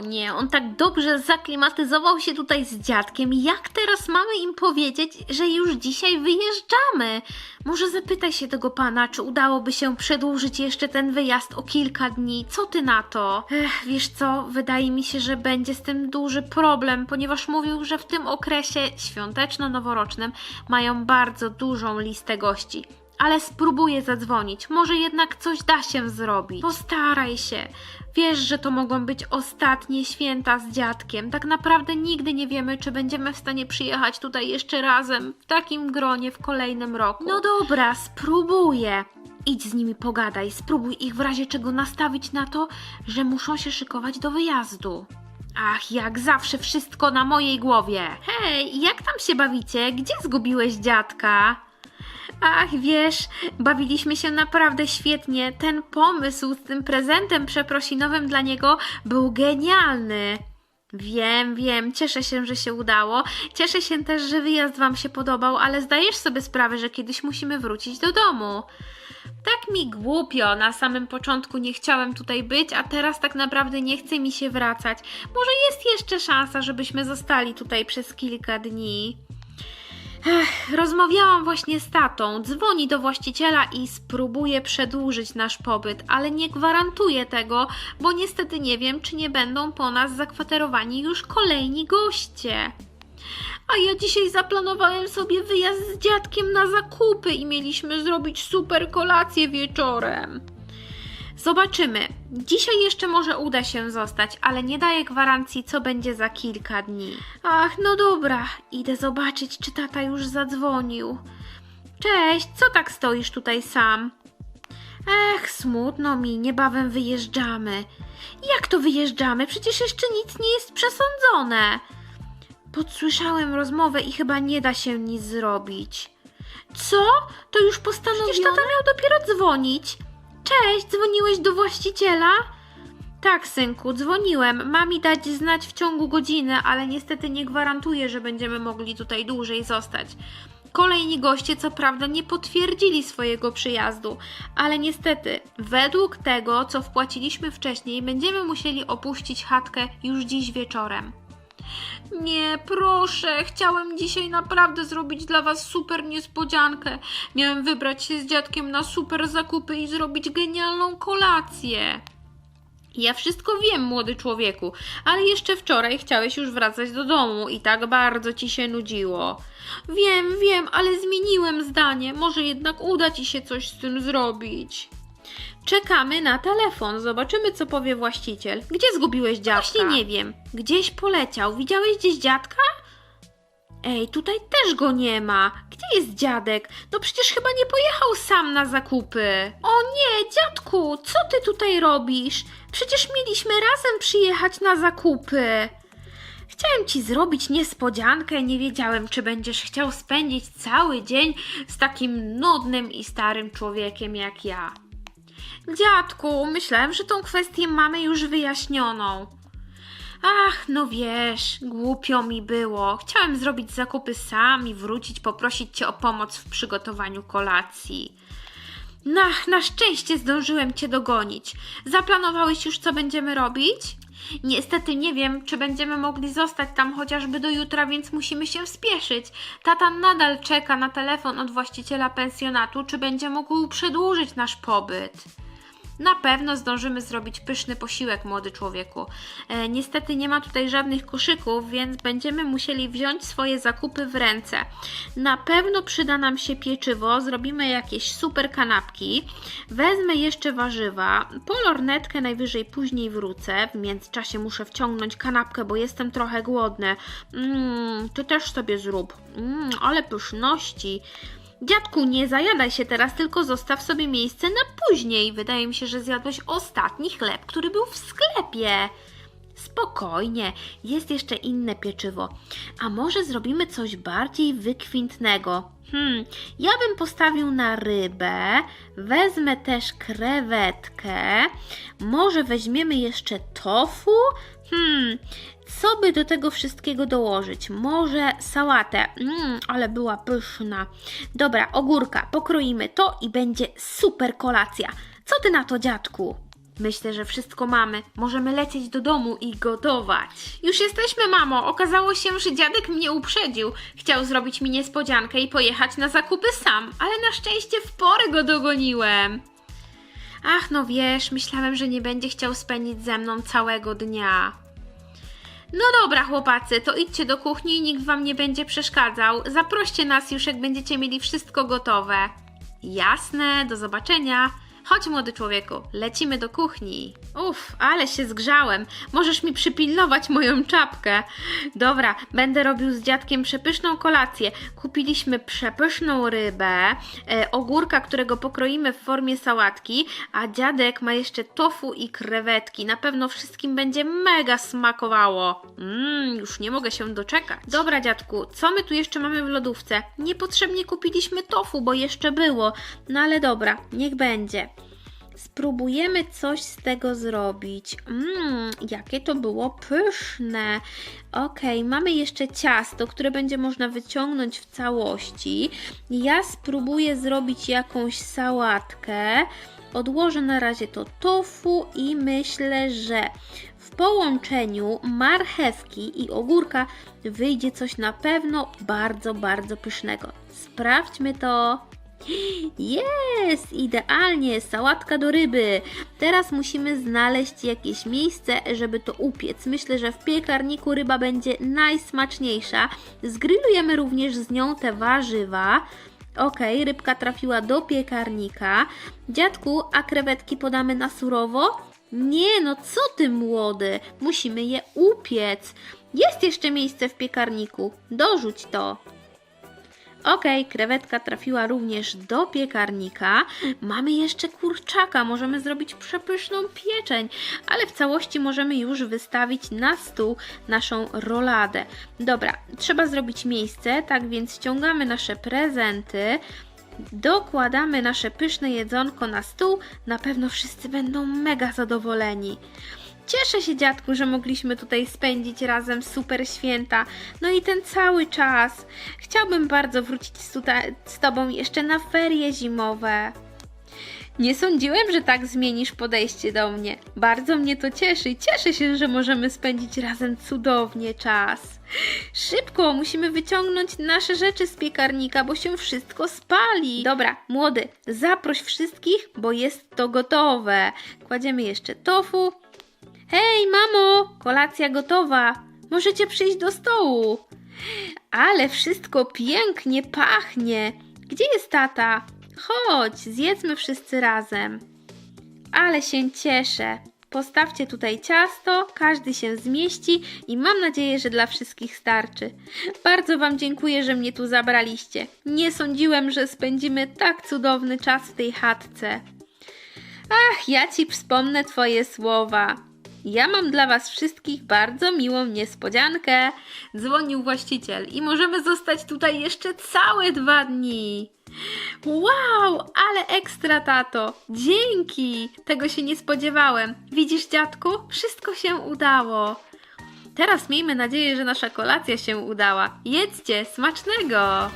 Nie, on tak dobrze zaklimatyzował się tutaj z dziadkiem. Jak teraz mamy im powiedzieć, że już dzisiaj wyjeżdżamy? Może zapytaj się tego pana, czy udałoby się przedłużyć jeszcze ten wyjazd o kilka dni. Co ty na to? Ech, wiesz co, wydaje mi się, że będzie z tym duży problem, ponieważ mówił, że w tym okresie świąteczno-noworocznym mają bardzo dużą listę gości. Ale spróbuję zadzwonić. Może jednak coś da się zrobić. Postaraj się. Wiesz, że to mogą być ostatnie święta z dziadkiem. Tak naprawdę nigdy nie wiemy, czy będziemy w stanie przyjechać tutaj jeszcze razem, w takim gronie w kolejnym roku. No dobra, spróbuję. Idź z nimi pogadaj, spróbuj ich w razie czego nastawić na to, że muszą się szykować do wyjazdu. Ach, jak zawsze wszystko na mojej głowie. Hej, jak tam się bawicie? Gdzie zgubiłeś dziadka? Ach, wiesz, bawiliśmy się naprawdę świetnie. Ten pomysł z tym prezentem przeprosinowym dla niego był genialny. Wiem, wiem, cieszę się, że się udało. Cieszę się też, że wyjazd Wam się podobał, ale zdajesz sobie sprawę, że kiedyś musimy wrócić do domu. Tak mi głupio, na samym początku nie chciałem tutaj być, a teraz tak naprawdę nie chce mi się wracać. Może jest jeszcze szansa, żebyśmy zostali tutaj przez kilka dni. Ech, rozmawiałam właśnie z tatą. Dzwoni do właściciela i spróbuje przedłużyć nasz pobyt, ale nie gwarantuję tego, bo niestety nie wiem, czy nie będą po nas zakwaterowani już kolejni goście. A ja dzisiaj zaplanowałem sobie wyjazd z dziadkiem na zakupy i mieliśmy zrobić super kolację wieczorem. Zobaczymy. Dzisiaj jeszcze może uda się zostać, ale nie daję gwarancji, co będzie za kilka dni. Ach, no dobra, idę zobaczyć, czy tata już zadzwonił. Cześć, co tak stoisz tutaj sam? Ech, smutno mi, niebawem wyjeżdżamy. Jak to wyjeżdżamy? Przecież jeszcze nic nie jest przesądzone. Podsłyszałem rozmowę i chyba nie da się nic zrobić. Co? To już postanowiono? Przecież tata miał dopiero dzwonić. Cześć, dzwoniłeś do właściciela? Tak, synku, dzwoniłem. Ma mi dać znać w ciągu godziny, ale niestety nie gwarantuję, że będziemy mogli tutaj dłużej zostać. Kolejni goście, co prawda, nie potwierdzili swojego przyjazdu, ale niestety, według tego, co wpłaciliśmy wcześniej, będziemy musieli opuścić chatkę już dziś wieczorem. Nie, proszę, chciałem dzisiaj naprawdę zrobić dla Was super niespodziankę. Miałem wybrać się z dziadkiem na super zakupy i zrobić genialną kolację. Ja wszystko wiem, młody człowieku, ale jeszcze wczoraj chciałeś już wracać do domu i tak bardzo ci się nudziło. Wiem, wiem, ale zmieniłem zdanie. Może jednak uda ci się coś z tym zrobić. Czekamy na telefon. Zobaczymy, co powie właściciel. Gdzie zgubiłeś dziadka? Właśnie nie wiem. Gdzieś poleciał. Widziałeś gdzieś dziadka? Ej, tutaj też go nie ma. Gdzie jest dziadek? No przecież chyba nie pojechał sam na zakupy. O nie, dziadku, co ty tutaj robisz? Przecież mieliśmy razem przyjechać na zakupy. Chciałem ci zrobić niespodziankę, nie wiedziałem, czy będziesz chciał spędzić cały dzień z takim nudnym i starym człowiekiem jak ja. Dziadku, myślałem, że tą kwestię mamy już wyjaśnioną. Ach, no wiesz, głupio mi było. Chciałem zrobić zakupy sam i wrócić poprosić cię o pomoc w przygotowaniu kolacji. Na, na szczęście zdążyłem cię dogonić. Zaplanowałeś już, co będziemy robić? Niestety nie wiem, czy będziemy mogli zostać tam chociażby do jutra, więc musimy się spieszyć. Tata nadal czeka na telefon od właściciela pensjonatu, czy będzie mógł przedłużyć nasz pobyt. Na pewno zdążymy zrobić pyszny posiłek, młody człowieku. E, niestety nie ma tutaj żadnych koszyków, więc będziemy musieli wziąć swoje zakupy w ręce. Na pewno przyda nam się pieczywo, zrobimy jakieś super kanapki. Wezmę jeszcze warzywa, po lornetkę najwyżej później wrócę. W międzyczasie muszę wciągnąć kanapkę, bo jestem trochę głodny. Mmm, ty też sobie zrób. Mmm, ale pyszności. Dziadku, nie zajadaj się teraz, tylko zostaw sobie miejsce na później. Wydaje mi się, że zjadłeś ostatni chleb, który był w sklepie. Spokojnie, jest jeszcze inne pieczywo. A może zrobimy coś bardziej wykwintnego? Hmm, ja bym postawił na rybę, wezmę też krewetkę, może weźmiemy jeszcze tofu? Hmm, co by do tego wszystkiego dołożyć? Może sałatę, mm, ale była pyszna. Dobra, ogórka, pokroimy to i będzie super kolacja. Co ty na to, dziadku? Myślę, że wszystko mamy. Możemy lecieć do domu i gotować. Już jesteśmy, mamo. Okazało się, że dziadek mnie uprzedził. Chciał zrobić mi niespodziankę i pojechać na zakupy sam, ale na szczęście w porę go dogoniłem. Ach, no wiesz, myślałem, że nie będzie chciał spędzić ze mną całego dnia. No dobra, chłopacy, to idźcie do kuchni i nikt wam nie będzie przeszkadzał. Zaproście nas już, jak będziecie mieli wszystko gotowe. Jasne, do zobaczenia. Chodź, młody człowieku, lecimy do kuchni. Uff, ale się zgrzałem. Możesz mi przypilnować moją czapkę. Dobra, będę robił z dziadkiem przepyszną kolację. Kupiliśmy przepyszną rybę, e, ogórka, którego pokroimy w formie sałatki, a dziadek ma jeszcze tofu i krewetki. Na pewno wszystkim będzie mega smakowało. Mmm, już nie mogę się doczekać. Dobra, dziadku, co my tu jeszcze mamy w lodówce? Niepotrzebnie kupiliśmy tofu, bo jeszcze było. No ale dobra, niech będzie. Spróbujemy coś z tego zrobić. Mmm, jakie to było pyszne. Okej, mamy jeszcze ciasto, które będzie można wyciągnąć w całości. Ja spróbuję zrobić jakąś sałatkę. Odłożę na razie to tofu i myślę, że w połączeniu marchewki i ogórka wyjdzie coś na pewno bardzo, bardzo pysznego. Sprawdźmy to. Jest! Idealnie! Sałatka do ryby. Teraz musimy znaleźć jakieś miejsce, żeby to upiec. Myślę, że w piekarniku ryba będzie najsmaczniejsza. Zgrillujemy również z nią te warzywa. Ok, rybka trafiła do piekarnika. Dziadku, a krewetki podamy na surowo? Nie, no co ty młody? Musimy je upiec. Jest jeszcze miejsce w piekarniku. Dorzuć to. Okej, krewetka trafiła również do piekarnika. Mamy jeszcze kurczaka, możemy zrobić przepyszną pieczeń, ale w całości możemy już wystawić na stół naszą roladę. Dobra, trzeba zrobić miejsce, tak więc ściągamy nasze prezenty. Dokładamy nasze pyszne jedzonko na stół. Na pewno wszyscy będą mega zadowoleni. Cieszę się, dziadku, że mogliśmy tutaj spędzić razem super święta. No i ten cały czas. Chciałbym bardzo wrócić z, Tobą jeszcze na ferie zimowe. Nie sądziłem, że tak zmienisz podejście do mnie. Bardzo mnie to cieszy cieszę się, że możemy spędzić razem cudownie czas. Szybko, musimy wyciągnąć nasze rzeczy z piekarnika, bo się wszystko spali. Dobra, młody, zaproś wszystkich, bo jest to gotowe. Kładziemy jeszcze tofu. Hej, mamo, kolacja gotowa. Możecie przyjść do stołu. Ale wszystko pięknie pachnie. Gdzie jest tata? Chodź, zjedzmy wszyscy razem. Ale się cieszę. Postawcie tutaj ciasto, każdy się zmieści i mam nadzieję, że dla wszystkich starczy. Bardzo Wam dziękuję, że mnie tu zabraliście. Nie sądziłem, że spędzimy tak cudowny czas w tej chatce. Ach, ja Ci wspomnę Twoje słowa. Ja mam dla Was wszystkich bardzo miłą niespodziankę. Dzwonił właściciel i możemy zostać tutaj jeszcze całe dwa dni. Wow, ale ekstra, tato! Dzięki! Tego się nie spodziewałem. Widzisz, dziadku? Wszystko się udało. Teraz miejmy nadzieję, że nasza kolacja się udała. Jedzcie, smacznego!